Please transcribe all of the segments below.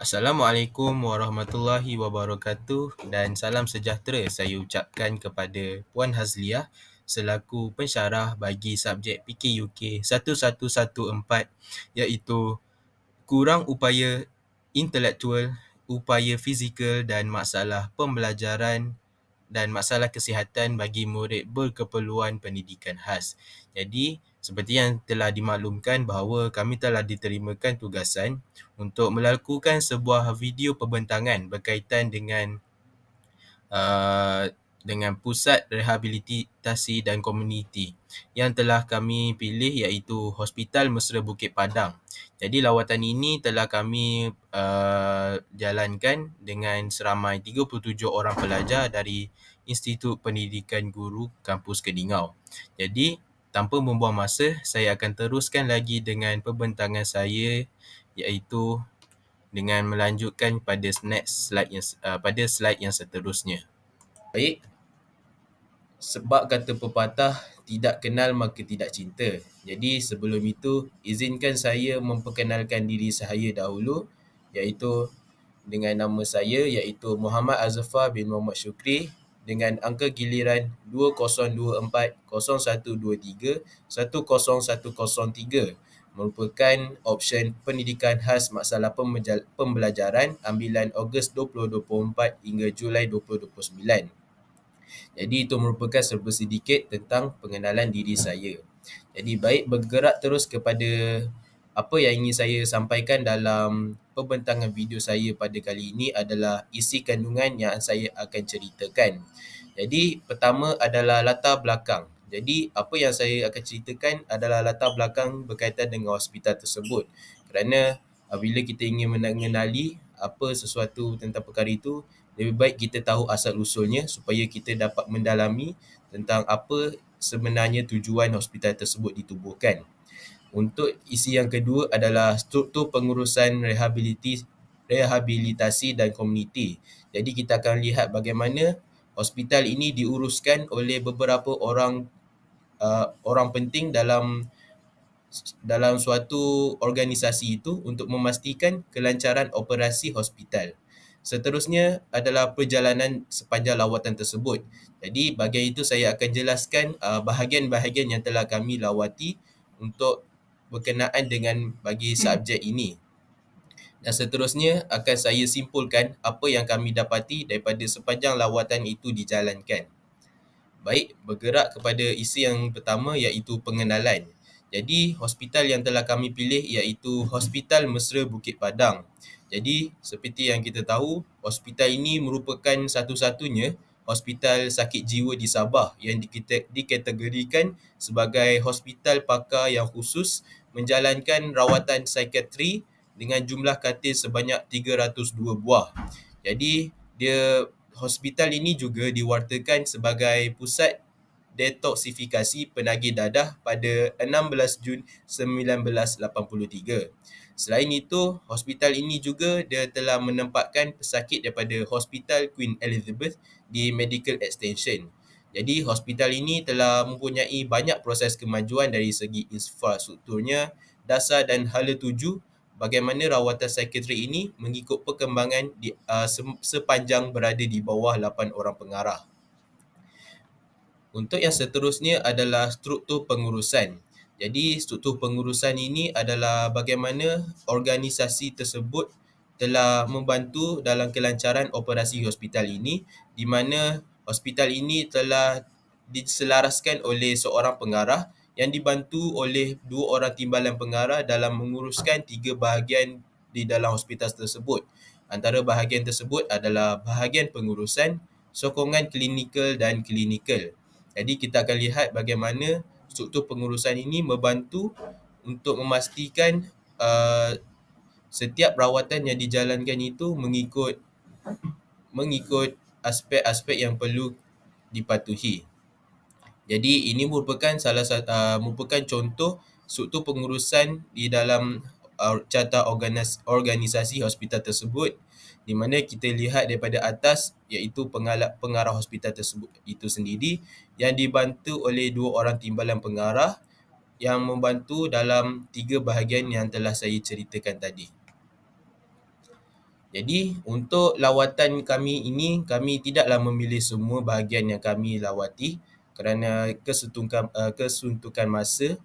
Assalamualaikum warahmatullahi wabarakatuh dan salam sejahtera saya ucapkan kepada Puan Hazliah selaku pensyarah bagi subjek PKUK 1114 iaitu kurang upaya intelektual, upaya fizikal dan masalah pembelajaran dan masalah kesihatan bagi murid berkeperluan pendidikan khas. Jadi seperti yang telah dimaklumkan bahawa kami telah diterimakan tugasan untuk melakukan sebuah video perbentangan berkaitan dengan uh, dengan Pusat Rehabilitasi dan Komuniti yang telah kami pilih iaitu Hospital Mesra Bukit Padang. Jadi lawatan ini telah kami uh, jalankan dengan seramai 37 orang pelajar dari Institut Pendidikan Guru Kampus Kedingau. Jadi tanpa membuang masa, saya akan teruskan lagi dengan perbentangan saya iaitu dengan melanjutkan pada next slide yang uh, pada slide yang seterusnya. Baik. Sebab kata pepatah tidak kenal maka tidak cinta. Jadi sebelum itu izinkan saya memperkenalkan diri saya dahulu iaitu dengan nama saya iaitu Muhammad Azfar bin Muhammad Syukri dengan angka giliran 2024-0123-10103 merupakan option pendidikan khas masalah pembelajaran ambilan Ogos 2024 hingga Julai 2029. Jadi itu merupakan serba sedikit tentang pengenalan diri saya. Jadi baik bergerak terus kepada apa yang ingin saya sampaikan dalam pembentangan video saya pada kali ini adalah isi kandungan yang saya akan ceritakan. Jadi pertama adalah latar belakang. Jadi apa yang saya akan ceritakan adalah latar belakang berkaitan dengan hospital tersebut. Kerana apabila kita ingin mengenali apa sesuatu tentang perkara itu, lebih baik kita tahu asal usulnya supaya kita dapat mendalami tentang apa sebenarnya tujuan hospital tersebut ditubuhkan. Untuk isi yang kedua adalah struktur pengurusan rehabilitasi rehabilitasi dan komuniti. Jadi kita akan lihat bagaimana hospital ini diuruskan oleh beberapa orang uh, orang penting dalam dalam suatu organisasi itu untuk memastikan kelancaran operasi hospital. Seterusnya adalah perjalanan sepanjang lawatan tersebut. Jadi bahagian itu saya akan jelaskan uh, bahagian-bahagian yang telah kami lawati untuk berkenaan dengan bagi subjek ini. Dan seterusnya akan saya simpulkan apa yang kami dapati daripada sepanjang lawatan itu dijalankan. Baik, bergerak kepada isi yang pertama iaitu pengenalan. Jadi, hospital yang telah kami pilih iaitu Hospital Mesra Bukit Padang. Jadi, seperti yang kita tahu, hospital ini merupakan satu-satunya hospital sakit jiwa di Sabah yang dikategorikan sebagai hospital pakar yang khusus menjalankan rawatan psikiatri dengan jumlah katil sebanyak 302 buah. Jadi dia hospital ini juga diwartakan sebagai pusat detoksifikasi penagih dadah pada 16 Jun 1983. Selain itu, hospital ini juga dia telah menempatkan pesakit daripada Hospital Queen Elizabeth di Medical Extension. Jadi hospital ini telah mempunyai banyak proses kemajuan dari segi infrastrukturnya, dasar dan hala tuju bagaimana rawatan psikiatri ini mengikut perkembangan di, uh, sepanjang berada di bawah 8 orang pengarah. Untuk yang seterusnya adalah struktur pengurusan. Jadi struktur pengurusan ini adalah bagaimana organisasi tersebut telah membantu dalam kelancaran operasi hospital ini di mana hospital ini telah diselaraskan oleh seorang pengarah yang dibantu oleh dua orang timbalan pengarah dalam menguruskan tiga bahagian di dalam hospital tersebut. Antara bahagian tersebut adalah bahagian pengurusan, sokongan klinikal dan klinikal. Jadi kita akan lihat bagaimana struktur pengurusan ini membantu untuk memastikan uh, setiap rawatan yang dijalankan itu mengikut mengikut aspek-aspek yang perlu dipatuhi. Jadi ini merupakan salah satu uh, merupakan contoh struktur pengurusan di dalam uh, carta organis- organisasi hospital tersebut di mana kita lihat daripada atas iaitu pengarah, pengarah hospital tersebut itu sendiri yang dibantu oleh dua orang timbalan pengarah yang membantu dalam tiga bahagian yang telah saya ceritakan tadi. Jadi untuk lawatan kami ini kami tidaklah memilih semua bahagian yang kami lawati kerana kesuntukan uh, kesuntukan masa.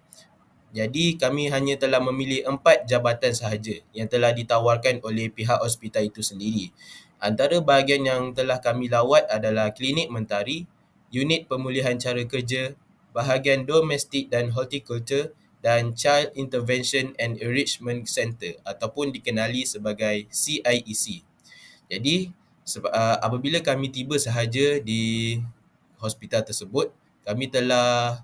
Jadi kami hanya telah memilih empat jabatan sahaja yang telah ditawarkan oleh pihak hospital itu sendiri. Antara bahagian yang telah kami lawat adalah klinik mentari, unit pemulihan cara kerja, bahagian domestik dan horticulture dan Child Intervention and Enrichment Center ataupun dikenali sebagai CIEC. Jadi uh, apabila kami tiba sahaja di hospital tersebut, kami telah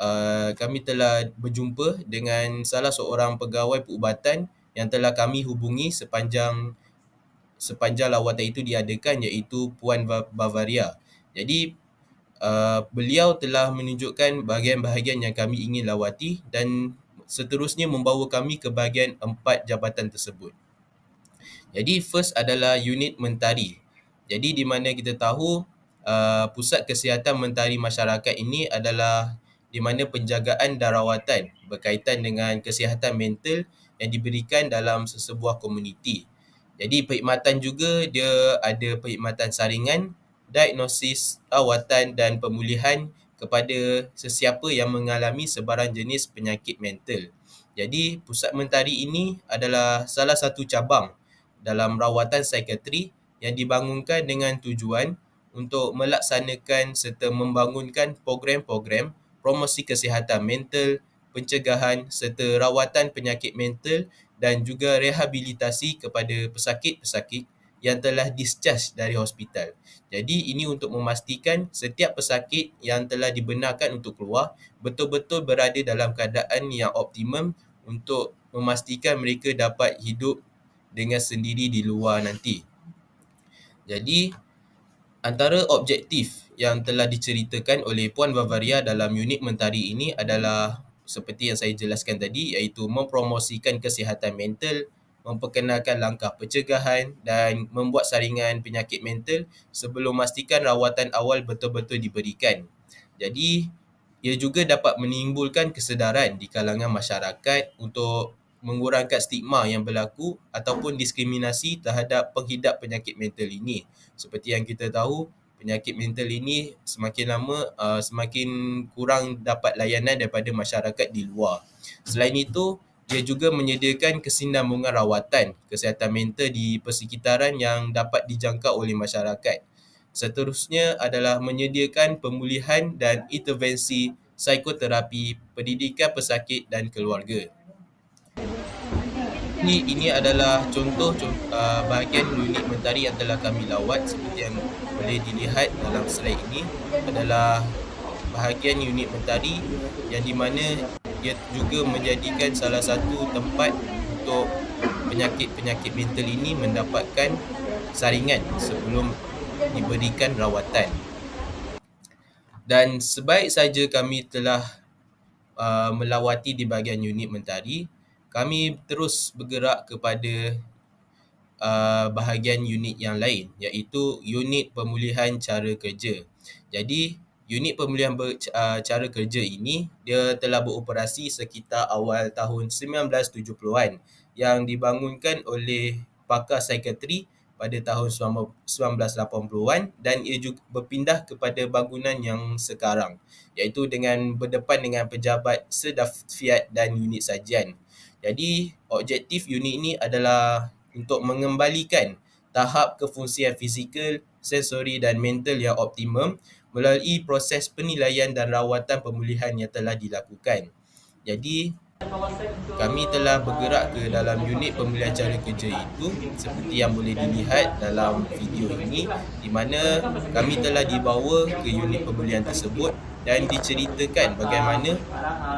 uh, kami telah berjumpa dengan salah seorang pegawai perubatan yang telah kami hubungi sepanjang sepanjang lawatan itu diadakan iaitu Puan Bavaria. Jadi uh, beliau telah menunjukkan bahagian-bahagian yang kami ingin lawati dan seterusnya membawa kami ke bahagian empat jabatan tersebut. Jadi first adalah unit mentari. Jadi di mana kita tahu uh, pusat kesihatan mentari masyarakat ini adalah di mana penjagaan dan rawatan berkaitan dengan kesihatan mental yang diberikan dalam sesebuah komuniti. Jadi perkhidmatan juga dia ada perkhidmatan saringan, diagnosis, rawatan dan pemulihan kepada sesiapa yang mengalami sebarang jenis penyakit mental. Jadi pusat mentari ini adalah salah satu cabang dalam rawatan psikiatri yang dibangunkan dengan tujuan untuk melaksanakan serta membangunkan program-program promosi kesihatan mental, pencegahan serta rawatan penyakit mental dan juga rehabilitasi kepada pesakit-pesakit yang telah discharge dari hospital. Jadi ini untuk memastikan setiap pesakit yang telah dibenarkan untuk keluar betul-betul berada dalam keadaan yang optimum untuk memastikan mereka dapat hidup dengan sendiri di luar nanti. Jadi antara objektif yang telah diceritakan oleh Puan Bavaria dalam unit mentari ini adalah seperti yang saya jelaskan tadi iaitu mempromosikan kesihatan mental, memperkenalkan langkah pencegahan dan membuat saringan penyakit mental sebelum memastikan rawatan awal betul-betul diberikan. Jadi ia juga dapat menimbulkan kesedaran di kalangan masyarakat untuk mengurangkan stigma yang berlaku ataupun diskriminasi terhadap penghidap penyakit mental ini. Seperti yang kita tahu, penyakit mental ini semakin lama uh, semakin kurang dapat layanan daripada masyarakat di luar. Selain itu, ia juga menyediakan kesinambungan rawatan kesihatan mental di persekitaran yang dapat dijangkau oleh masyarakat. Seterusnya adalah menyediakan pemulihan dan intervensi psikoterapi, pendidikan pesakit dan keluarga ini ini adalah contoh uh, bahagian unit mentari yang telah kami lawat seperti yang boleh dilihat dalam slide ini adalah bahagian unit mentari yang di mana ia juga menjadikan salah satu tempat untuk penyakit-penyakit mental ini mendapatkan saringan sebelum diberikan rawatan. Dan sebaik saja kami telah uh, melawati di bahagian unit mentari, kami terus bergerak kepada uh, bahagian unit yang lain iaitu unit pemulihan cara kerja. Jadi unit pemulihan ber, uh, cara kerja ini dia telah beroperasi sekitar awal tahun 1970-an yang dibangunkan oleh pakar psikiatri pada tahun 1980-an dan ia juga berpindah kepada bangunan yang sekarang iaitu dengan berdepan dengan pejabat sedafiat dan unit sajian. Jadi objektif unit ini adalah untuk mengembalikan tahap kefungsian fizikal, sensori dan mental yang optimum melalui proses penilaian dan rawatan pemulihan yang telah dilakukan. Jadi kami telah bergerak ke dalam unit pemulihan cara kerja itu seperti yang boleh dilihat dalam video ini di mana kami telah dibawa ke unit pemulihan tersebut dan diceritakan bagaimana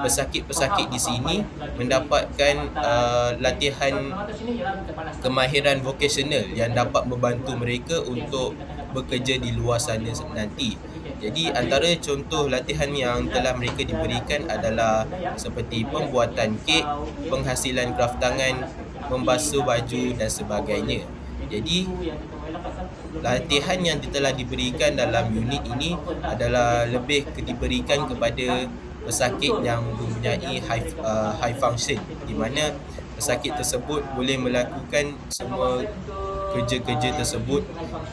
pesakit-pesakit di sini mendapatkan uh, latihan kemahiran vokasional yang dapat membantu mereka untuk bekerja di luar sana nanti. Jadi antara contoh latihan yang telah mereka diberikan adalah seperti pembuatan kek, penghasilan kraft tangan, membasuh baju dan sebagainya. Jadi latihan yang telah diberikan dalam unit ini adalah lebih diberikan kepada pesakit yang mempunyai high uh, high function di mana pesakit tersebut boleh melakukan semua kerja-kerja tersebut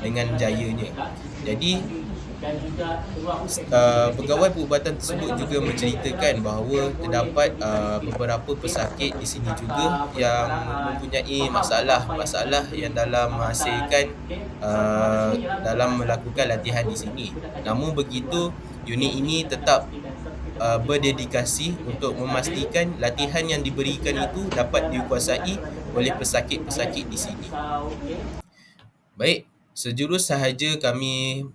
dengan jayanya. Jadi uh, pegawai perubatan tersebut juga menceritakan bahawa terdapat uh, beberapa pesakit di sini juga yang mempunyai masalah-masalah yang dalam menghasilkan uh, dalam melakukan latihan di sini. Namun begitu, unit ini tetap uh, berdedikasi untuk memastikan latihan yang diberikan itu dapat dikuasai oleh pesakit-pesakit di sini. Baik, sejurus sahaja kami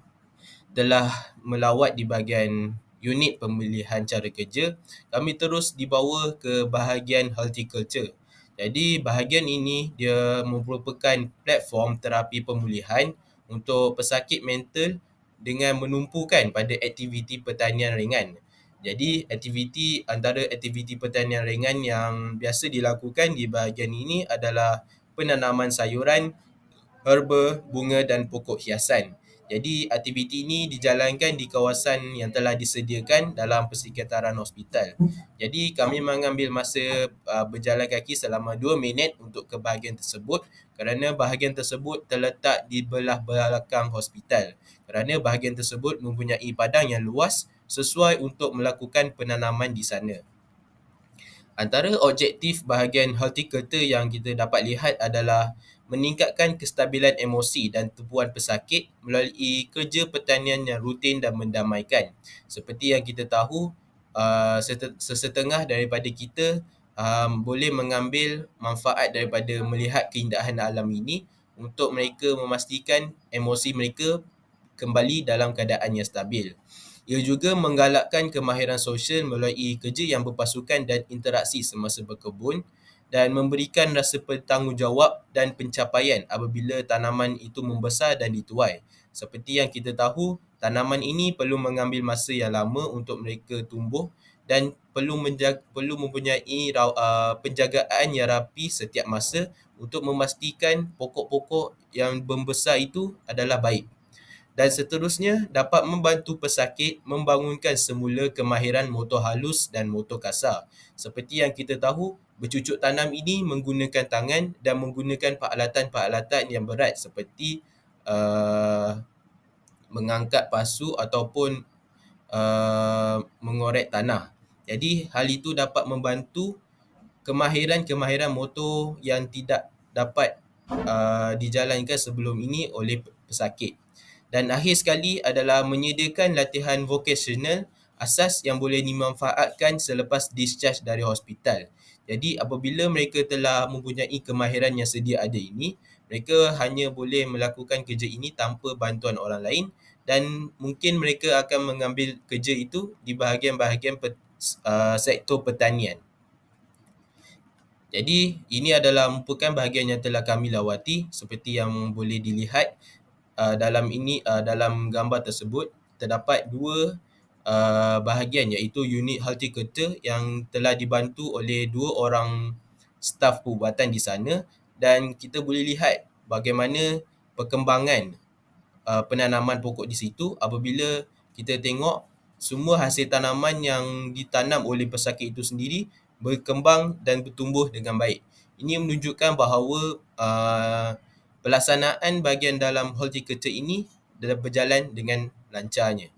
telah melawat di bahagian unit pemilihan cara kerja, kami terus dibawa ke bahagian horticulture. Jadi bahagian ini dia merupakan platform terapi pemulihan untuk pesakit mental dengan menumpukan pada aktiviti pertanian ringan. Jadi aktiviti antara aktiviti pertanian ringan yang biasa dilakukan di bahagian ini adalah penanaman sayuran, herba, bunga dan pokok hiasan. Jadi aktiviti ini dijalankan di kawasan yang telah disediakan dalam persekitaran hospital. Jadi kami mengambil masa uh, berjalan kaki selama 2 minit untuk ke bahagian tersebut kerana bahagian tersebut terletak di belah belakang hospital. Kerana bahagian tersebut mempunyai padang yang luas sesuai untuk melakukan penanaman di sana. Antara objektif bahagian horticulture yang kita dapat lihat adalah meningkatkan kestabilan emosi dan tumpuan pesakit melalui kerja pertanian yang rutin dan mendamaikan. Seperti yang kita tahu, uh, sesetengah daripada kita um, boleh mengambil manfaat daripada melihat keindahan alam ini untuk mereka memastikan emosi mereka kembali dalam keadaan yang stabil. Ia juga menggalakkan kemahiran sosial melalui kerja yang berpasukan dan interaksi semasa berkebun dan memberikan rasa bertanggungjawab dan pencapaian apabila tanaman itu membesar dan dituai. Seperti yang kita tahu, tanaman ini perlu mengambil masa yang lama untuk mereka tumbuh dan perlu menjaga, perlu mempunyai uh, penjagaan yang rapi setiap masa untuk memastikan pokok-pokok yang membesar itu adalah baik. Dan seterusnya dapat membantu pesakit membangunkan semula kemahiran motor halus dan motor kasar. Seperti yang kita tahu, bercucuk tanam ini menggunakan tangan dan menggunakan peralatan-peralatan yang berat seperti uh, mengangkat pasu ataupun uh, mengorek tanah. Jadi hal itu dapat membantu kemahiran-kemahiran motor yang tidak dapat uh, dijalankan sebelum ini oleh pesakit. Dan akhir sekali adalah menyediakan latihan vokasional asas yang boleh dimanfaatkan selepas discharge dari hospital. Jadi apabila mereka telah mempunyai kemahiran yang sedia ada ini, mereka hanya boleh melakukan kerja ini tanpa bantuan orang lain dan mungkin mereka akan mengambil kerja itu di bahagian-bahagian uh, sektor pertanian. Jadi ini adalah merupakan bahagian yang telah kami lawati seperti yang boleh dilihat uh, dalam ini uh, dalam gambar tersebut terdapat dua uh, bahagian iaitu unit horticulture yang telah dibantu oleh dua orang staf perubatan di sana dan kita boleh lihat bagaimana perkembangan uh, penanaman pokok di situ apabila kita tengok semua hasil tanaman yang ditanam oleh pesakit itu sendiri berkembang dan bertumbuh dengan baik. Ini menunjukkan bahawa uh, pelaksanaan bahagian dalam horticulture ini dalam berjalan dengan lancarnya.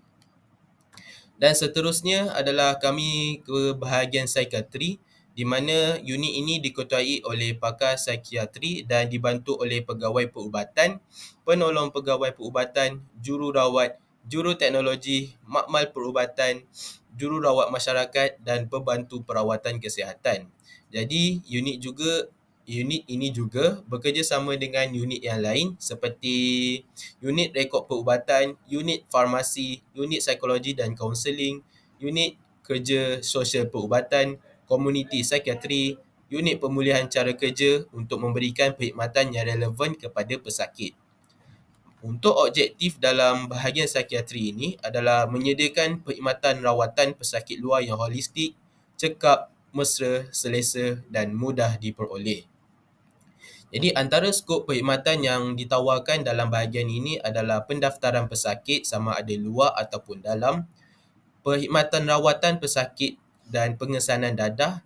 Dan seterusnya adalah kami ke bahagian psikiatri di mana unit ini diketuai oleh pakar psikiatri dan dibantu oleh pegawai perubatan, penolong pegawai perubatan, jururawat, juruteknologi, makmal perubatan, jururawat masyarakat dan pembantu perawatan kesihatan. Jadi unit juga unit ini juga bekerjasama dengan unit yang lain seperti unit rekod perubatan, unit farmasi, unit psikologi dan kaunseling, unit kerja sosial perubatan, komuniti psikiatri, unit pemulihan cara kerja untuk memberikan perkhidmatan yang relevan kepada pesakit. Untuk objektif dalam bahagian psikiatri ini adalah menyediakan perkhidmatan rawatan pesakit luar yang holistik, cekap, mesra, selesa dan mudah diperoleh. Jadi antara skop perkhidmatan yang ditawarkan dalam bahagian ini adalah pendaftaran pesakit sama ada luar ataupun dalam, perkhidmatan rawatan pesakit dan pengesanan dadah,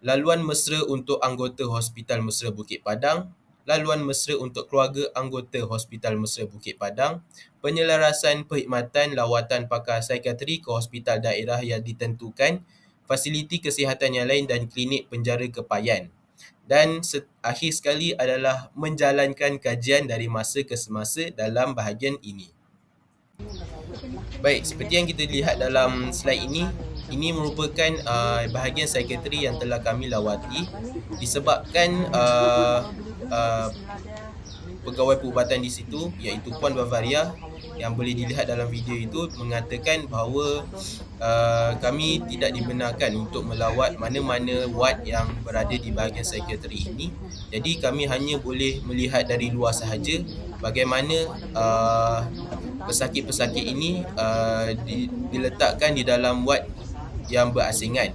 laluan mesra untuk anggota Hospital Mesra Bukit Padang, laluan mesra untuk keluarga anggota Hospital Mesra Bukit Padang, penyelarasan perkhidmatan lawatan pakar psikiatri ke hospital daerah yang ditentukan, fasiliti kesihatan yang lain dan klinik penjara kepayan. Dan akhir sekali adalah menjalankan kajian dari masa ke semasa dalam bahagian ini. Baik, seperti yang kita lihat dalam slide ini, ini merupakan uh, bahagian psikiatri yang telah kami lawati disebabkan uh, uh, pegawai perubatan di situ iaitu Puan Bavaria yang boleh dilihat dalam video itu mengatakan bahawa uh, kami tidak dibenarkan untuk melawat mana-mana ward yang berada di bahagian psikiatri ini. Jadi kami hanya boleh melihat dari luar sahaja bagaimana uh, pesakit-pesakit ini uh, di, diletakkan di dalam ward yang berasingan.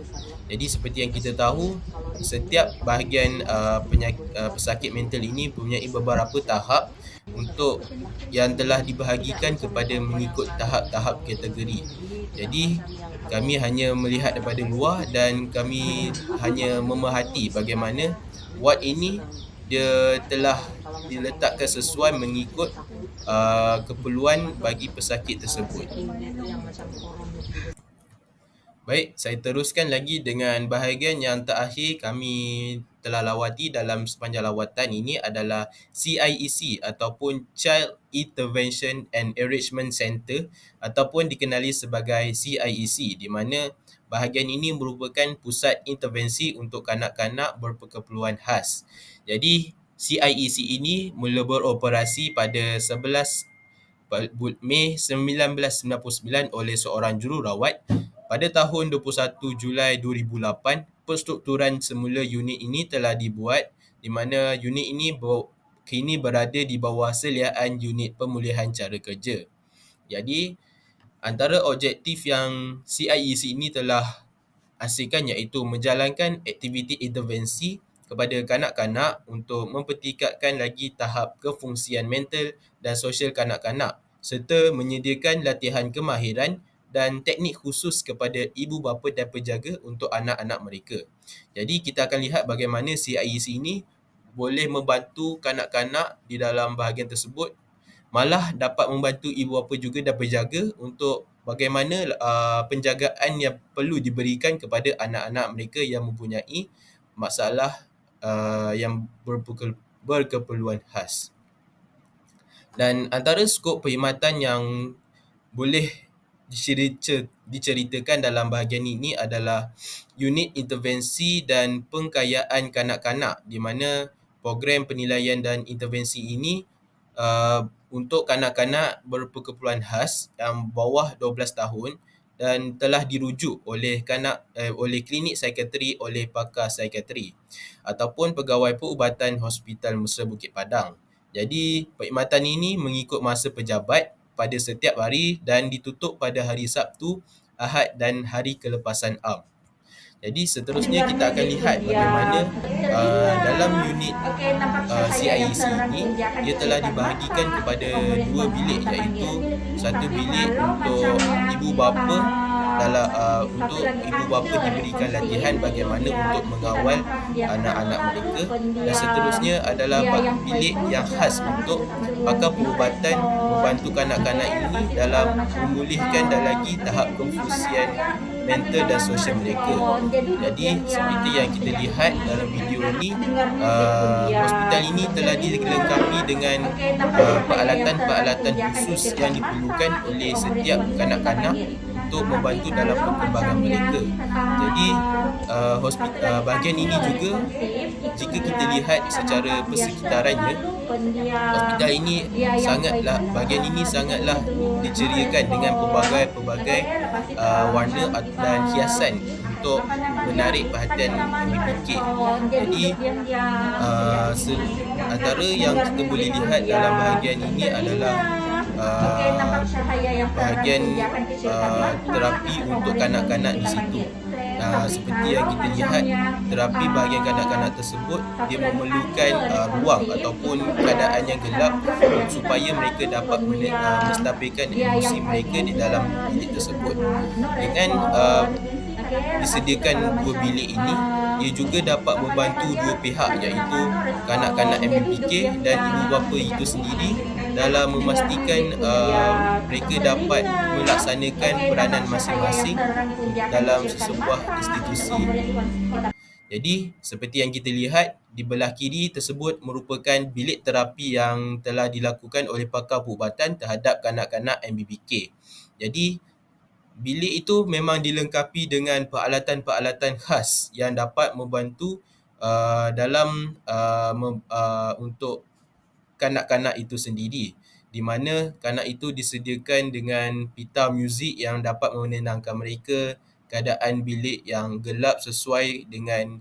Jadi seperti yang kita tahu, setiap bahagian uh, penyakit, uh, pesakit mental ini mempunyai beberapa tahap untuk yang telah dibahagikan kepada mengikut tahap-tahap kategori. Jadi kami hanya melihat daripada luar dan kami hanya memerhati bagaimana ward ini dia telah diletakkan sesuai mengikut uh, keperluan bagi pesakit tersebut. Baik, saya teruskan lagi dengan bahagian yang terakhir kami telah lawati dalam sepanjang lawatan ini adalah CIEC e ataupun Child Intervention and Enrichment Center ataupun dikenali sebagai CIEC e di mana bahagian ini merupakan pusat intervensi untuk kanak-kanak berkeperluan khas. Jadi CIEC e ini mula beroperasi pada 11 Mei 1999 oleh seorang jururawat pada tahun 21 Julai 2008, perstrukturan semula unit ini telah dibuat di mana unit ini kini berada di bawah seliaan unit pemulihan cara kerja. Jadi, antara objektif yang CIEC ini telah hasilkan iaitu menjalankan aktiviti intervensi kepada kanak-kanak untuk mempertingkatkan lagi tahap kefungsian mental dan sosial kanak-kanak serta menyediakan latihan kemahiran dan teknik khusus kepada ibu bapa dan penjaga untuk anak-anak mereka. Jadi kita akan lihat bagaimana CIEC ini boleh membantu kanak-kanak di dalam bahagian tersebut malah dapat membantu ibu bapa juga dan penjaga untuk bagaimana uh, penjagaan yang perlu diberikan kepada anak-anak mereka yang mempunyai masalah uh, yang berkeperluan khas. Dan antara skop perkhidmatan yang boleh diceritakan dalam bahagian ini adalah unit intervensi dan pengkayaan kanak-kanak di mana program penilaian dan intervensi ini uh, untuk kanak-kanak berkeperluan khas yang bawah 12 tahun dan telah dirujuk oleh kanak eh, oleh klinik psikiatri oleh pakar psikiatri ataupun pegawai perubatan Hospital Mesra Bukit Padang. Jadi perkhidmatan ini mengikut masa pejabat pada setiap hari dan ditutup pada hari Sabtu, Ahad dan hari kelepasan Am. Jadi seterusnya kita akan lihat bagaimana uh, dalam unit uh, CIEC ini ia telah dibahagikan kepada dua bilik iaitu satu bilik untuk ibu bapa dalam uh, untuk ibu bapa diberikan latihan bagaimana untuk mengawal anak-anak mereka. Dan seterusnya adalah bilik yang khas untuk pakar perubatan membantu kanak-kanak ini dalam memulihkan dan lagi tahap konfusian mental dan sosial mereka. Jadi seperti yang kita lihat dalam video ini, uh, hospital ini telah dilengkapi dengan uh, peralatan-peralatan khusus yang diperlukan oleh setiap kanak-kanak untuk membantu dalam perkembangan mereka. Jadi uh, hospital uh, bahagian ini juga jika kita lihat secara persekitarannya hospital ini sangatlah bahagian ini sangatlah diceriakan dengan pelbagai-pelbagai uh, warna dan hiasan untuk menarik perhatian PPK. Jadi uh, antara yang kita boleh lihat dalam bahagian ini adalah uh, bahagian uh, terapi untuk kanak-kanak di situ. Uh, seperti yang kita lihat, terapi bahagian kanak-kanak tersebut dia memerlukan uh, ruang ataupun keadaan yang gelap supaya mereka dapat uh, menstabilkan emosi mereka di dalam bilik tersebut. Dengan uh, disediakan dua bilik ini ia juga dapat membantu dua pihak iaitu kanak-kanak MBPK dan ibu bapa itu sendiri dalam memastikan uh, mereka dapat melaksanakan peranan masing-masing dalam sesebuah institusi. Jadi seperti yang kita lihat di belah kiri tersebut merupakan bilik terapi yang telah dilakukan oleh pakar perubatan terhadap kanak-kanak MBBK. Jadi bilik itu memang dilengkapi dengan peralatan-peralatan khas yang dapat membantu uh, dalam uh, mem, uh, untuk kanak-kanak itu sendiri di mana kanak itu disediakan dengan pita muzik yang dapat menenangkan mereka keadaan bilik yang gelap sesuai dengan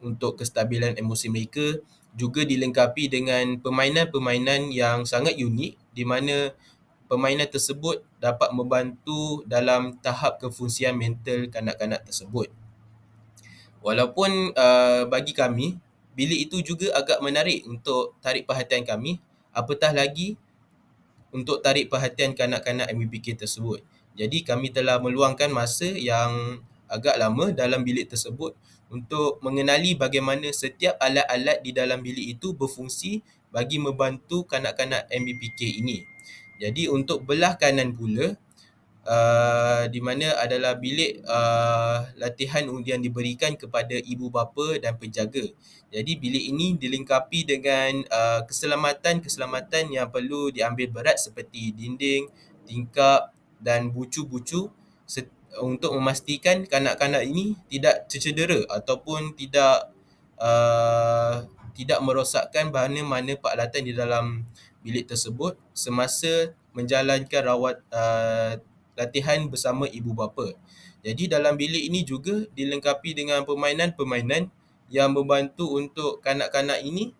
untuk kestabilan emosi mereka juga dilengkapi dengan permainan-permainan yang sangat unik di mana permainan tersebut dapat membantu dalam tahap kefungsian mental kanak-kanak tersebut. Walaupun uh, bagi kami, bilik itu juga agak menarik untuk tarik perhatian kami, apatah lagi untuk tarik perhatian kanak-kanak MBPK tersebut. Jadi kami telah meluangkan masa yang agak lama dalam bilik tersebut untuk mengenali bagaimana setiap alat-alat di dalam bilik itu berfungsi bagi membantu kanak-kanak MBPK ini. Jadi untuk belah kanan pula, uh, di mana adalah bilik uh, latihan yang diberikan kepada ibu bapa dan penjaga. Jadi bilik ini dilengkapi dengan uh, keselamatan-keselamatan yang perlu diambil berat seperti dinding, tingkap, dan bucu-bucu untuk memastikan kanak-kanak ini tidak tercedera ataupun tidak uh, tidak merosakkan mana-mana peralatan di dalam bilik tersebut semasa menjalankan rawat uh, latihan bersama ibu bapa. Jadi dalam bilik ini juga dilengkapi dengan permainan-permainan yang membantu untuk kanak-kanak ini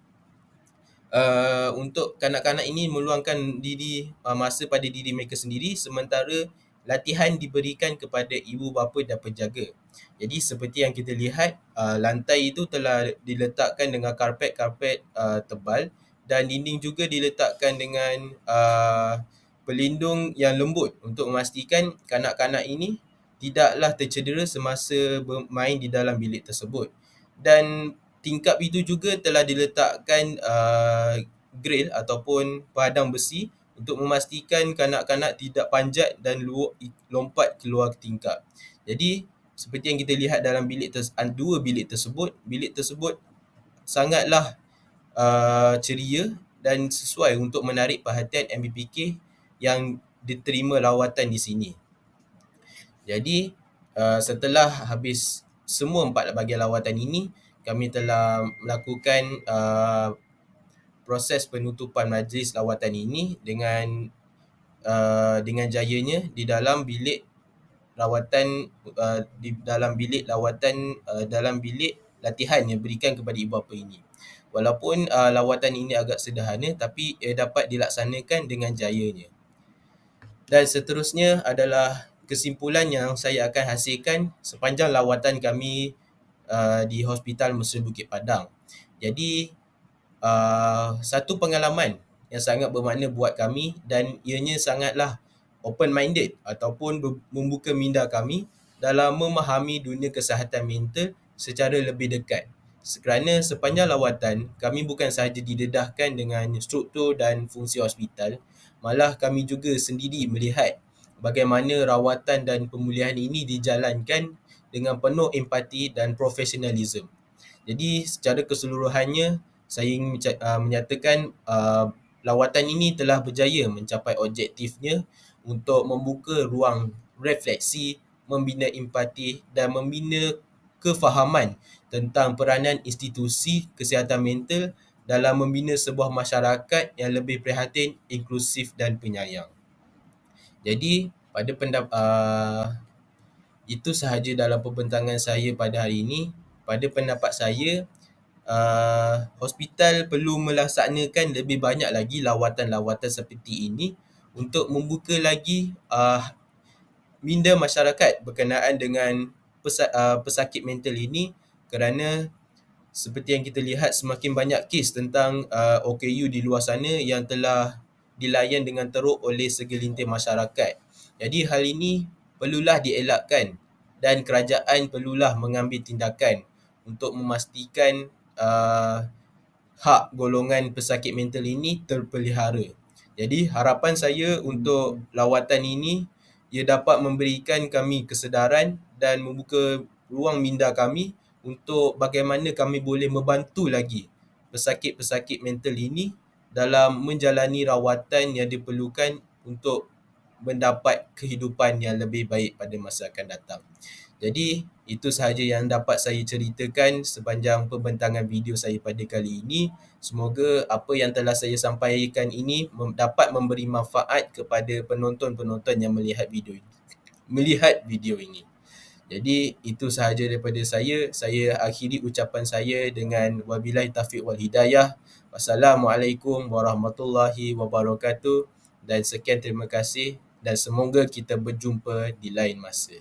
uh, untuk kanak-kanak ini meluangkan diri uh, masa pada diri mereka sendiri sementara latihan diberikan kepada ibu bapa dan penjaga. Jadi seperti yang kita lihat uh, lantai itu telah diletakkan dengan karpet-karpet uh, tebal dan dinding juga diletakkan dengan uh, pelindung yang lembut untuk memastikan kanak-kanak ini tidaklah tercedera semasa bermain di dalam bilik tersebut. Dan tingkap itu juga telah diletakkan uh, grill ataupun padang besi untuk memastikan kanak-kanak tidak panjat dan lompat keluar tingkap. Jadi seperti yang kita lihat dalam bilik ter- dua bilik tersebut, bilik tersebut sangatlah uh, ceria dan sesuai untuk menarik perhatian MBPK yang diterima lawatan di sini. Jadi uh, setelah habis semua empat bahagian lawatan ini, kami telah melakukan uh, proses penutupan majlis lawatan ini dengan uh, dengan jayanya di dalam bilik rawatan uh, di dalam bilik lawatan uh, dalam bilik latihan yang berikan kepada ibu bapa ini. Walaupun uh, lawatan ini agak sederhana tapi ia dapat dilaksanakan dengan jayanya. Dan seterusnya adalah kesimpulan yang saya akan hasilkan sepanjang lawatan kami uh, di Hospital Mesra Bukit Padang. Jadi uh, satu pengalaman yang sangat bermakna buat kami dan ianya sangatlah open minded ataupun membuka minda kami dalam memahami dunia kesihatan mental secara lebih dekat. Kerana sepanjang lawatan, kami bukan sahaja didedahkan dengan struktur dan fungsi hospital, malah kami juga sendiri melihat bagaimana rawatan dan pemulihan ini dijalankan dengan penuh empati dan profesionalisme. Jadi secara keseluruhannya, saya ingin uh, menyatakan uh, lawatan ini telah berjaya mencapai objektifnya untuk membuka ruang refleksi, membina empati dan membina kefahaman tentang peranan institusi kesihatan mental dalam membina sebuah masyarakat yang lebih prihatin, inklusif dan penyayang. Jadi pada pendap uh, itu sahaja dalam pembentangan saya pada hari ini. Pada pendapat saya, uh, hospital perlu melaksanakan lebih banyak lagi lawatan-lawatan seperti ini untuk membuka lagi uh, minda masyarakat berkenaan dengan pesa- uh, pesakit mental ini kerana seperti yang kita lihat semakin banyak kes tentang uh, OKU di luar sana yang telah dilayan dengan teruk oleh segelintir masyarakat. Jadi hal ini perlulah dielakkan dan kerajaan perlulah mengambil tindakan untuk memastikan uh, hak golongan pesakit mental ini terpelihara. Jadi harapan saya untuk lawatan ini ia dapat memberikan kami kesedaran dan membuka ruang minda kami untuk bagaimana kami boleh membantu lagi pesakit-pesakit mental ini dalam menjalani rawatan yang diperlukan untuk mendapat kehidupan yang lebih baik pada masa akan datang. Jadi itu sahaja yang dapat saya ceritakan sepanjang pembentangan video saya pada kali ini. Semoga apa yang telah saya sampaikan ini dapat memberi manfaat kepada penonton-penonton yang melihat video ini. Melihat video ini. Jadi itu sahaja daripada saya. Saya akhiri ucapan saya dengan wabillahi taufiq wal hidayah. Wassalamualaikum warahmatullahi wabarakatuh dan sekian terima kasih dan semoga kita berjumpa di lain masa.